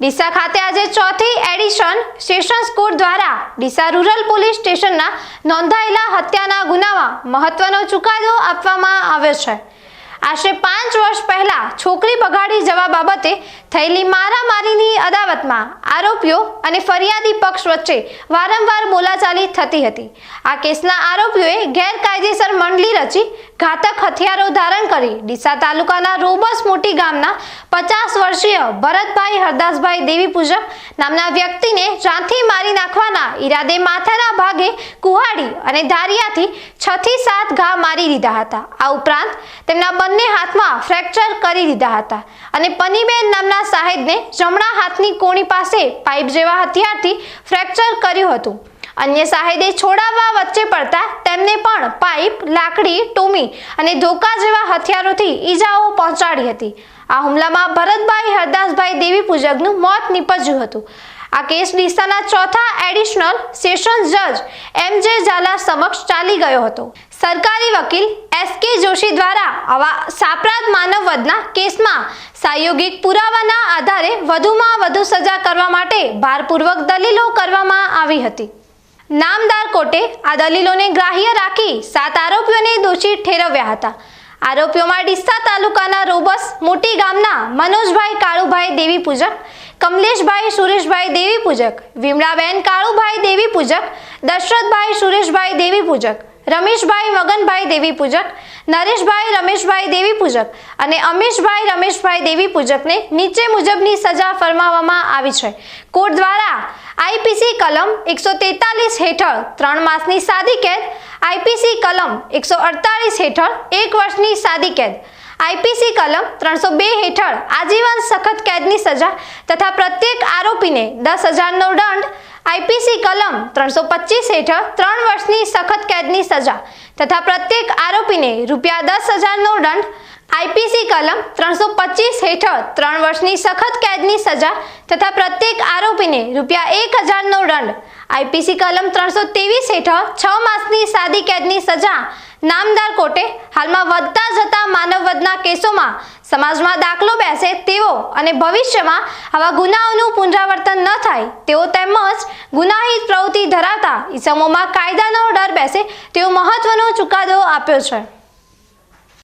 ડીસા ખાતે આજે ચોથી એડિશન સેશન્સ કોર્ટ દ્વારા ડીસા રૂરલ પોલીસ સ્ટેશનના નોંધાયેલા હત્યાના ગુનામાં મહત્વનો ચુકાદો આપવામાં આવ્યો છે. આશરે પાંચ વર્ષ પહેલા છોકરી બગાડી જવા બાબતે થયેલી મારામારીની અદાવતમાં આરોપીઓ અને ફરિયાદી પક્ષ વચ્ચે વારંવાર બોલાચાલી થતી હતી. આ કેસના આરોપીઓએ ગેરકાયદેસર મંડળી રચી ઘાતક હથિયારો ધારણ કરી ડીસા તાલુકાના રોબસ મોટી ગામના પચાસ વર્ષીય ભરતભાઈ હરદાસભાઈ દેવી પૂજક નામના વ્યક્તિને ચાંથી મારી નાખવાના ઈરાદે માથાના ભાગે કુહાડી અને ધારિયાથી છ થી સાત ઘા મારી દીધા હતા. આ ઉપરાંત તેમના બંને હાથમાં ફ્રેક્ચર કરી દીધા હતા અને પનીબેન નામના સાહેબને જમણા હાથની કોણી પાસે પાઇપ જેવા હથિયારથી ફ્રેક્ચર કર્યું હતું. અન્ય સાહેદે છોડાવવા વચ્ચે પડતા તેમને પણ પાઇપ, લાકડી ટોમી અને ધોકા જેવા હથિયારોથી ઈજાઓ પહોંચાડી હતી. આ હુમલામાં ભરતભાઈ હરદાસભાઈ દેવી પૂજકનું મોત નીપજ્યું હતું. આ કેસ ડીસાના ચોથા એડિશનલ સેશન્સ જજ એમ જે ઝાલા સમક્ષ ચાલી ગયો હતો. સરકારી વકીલ એસ કે જોશી દ્વારા આવા સાપરાધ માનવવધના કેસમાં સાયોગિક પુરાવાના આધારે વધુમાં વધુ સજા કરવા માટે ભારપૂર્વક દલીલો કરવામાં આવી હતી. નામદાર કોર્ટે આ દલીલોને ગ્રાહ્ય રાખી સાત આરોપીઓને દોષી ઠેરવ્યા હતા. આરોપીઓમાં ડીસા તાલુકાના રોબસ મોટી ગામના મનોજભાઈ કાળુભાઈ દેવી પૂજક, કમલેશભાઈ સુરેશભાઈ દેવી પૂજક, વિમળાબેન કાળુભાઈ દેવી પૂજક, દશરથભાઈ સુરેશભાઈ દેવી પૂજક રમેશભાઈ મગનભાઈ દેવી પૂજક, નરેશભાઈ રમેશભાઈ દેવી પૂજક અને અમીશભાઈ રમેશભાઈ દેવી પૂજકને નીચે મુજબની સજા ફરમાવવામાં આવી છે. કોર્ટ દ્વારા આઈપીસી કલમ એકસો તેતાલીસ હેઠળ ત્રણ માસની સાદી કેદ, આઈપીસી કલમ એકસો અડતાલીસ હેઠળ એક વર્ષની સાદી કેદ, આઈપીસી કલમ ત્રણસો બે હેઠળ આજીવન સખત કેદની સજા તથા પ્રત્યેક આરોપીને દસ હજારનો દંડ આઈપીસી કલમ ત્રણસો પચીસ હેઠળ ત્રણ વર્ષની સખત કેદની સજા તથા પ્રત્યેક આરોપીને રૂપિયા દસ હજારનો દંડ. આઈપીસી કલમ ત્રણસો પચીસ હેઠળ ત્રણ વર્ષની સખત કેદની સજા તથા પ્રત્યેક આરોપીને રૂપિયા એક હજારનો દંડ. આઈપીસી કલમ ત્રણસો ત્રેવીસ હેઠળ છ માસની સાદી કેદની સજા. નામદાર કોર્ટે હાલમાં વધતા જતા માનવવધના કેસોમાં સમાજમાં દાખલો બેસે તેવો અને ભવિષ્યમાં આવા ગુનાઓનું પુનરાવર્તન ન થાય તેઓ તેમજ ગુનાહિત પ્રવૃત્તિ ધરાવતા ઇસમોમાં કાયદાનો ડર બેસે તેવો મહત્વનો ચુકાદો આપ્યો છે.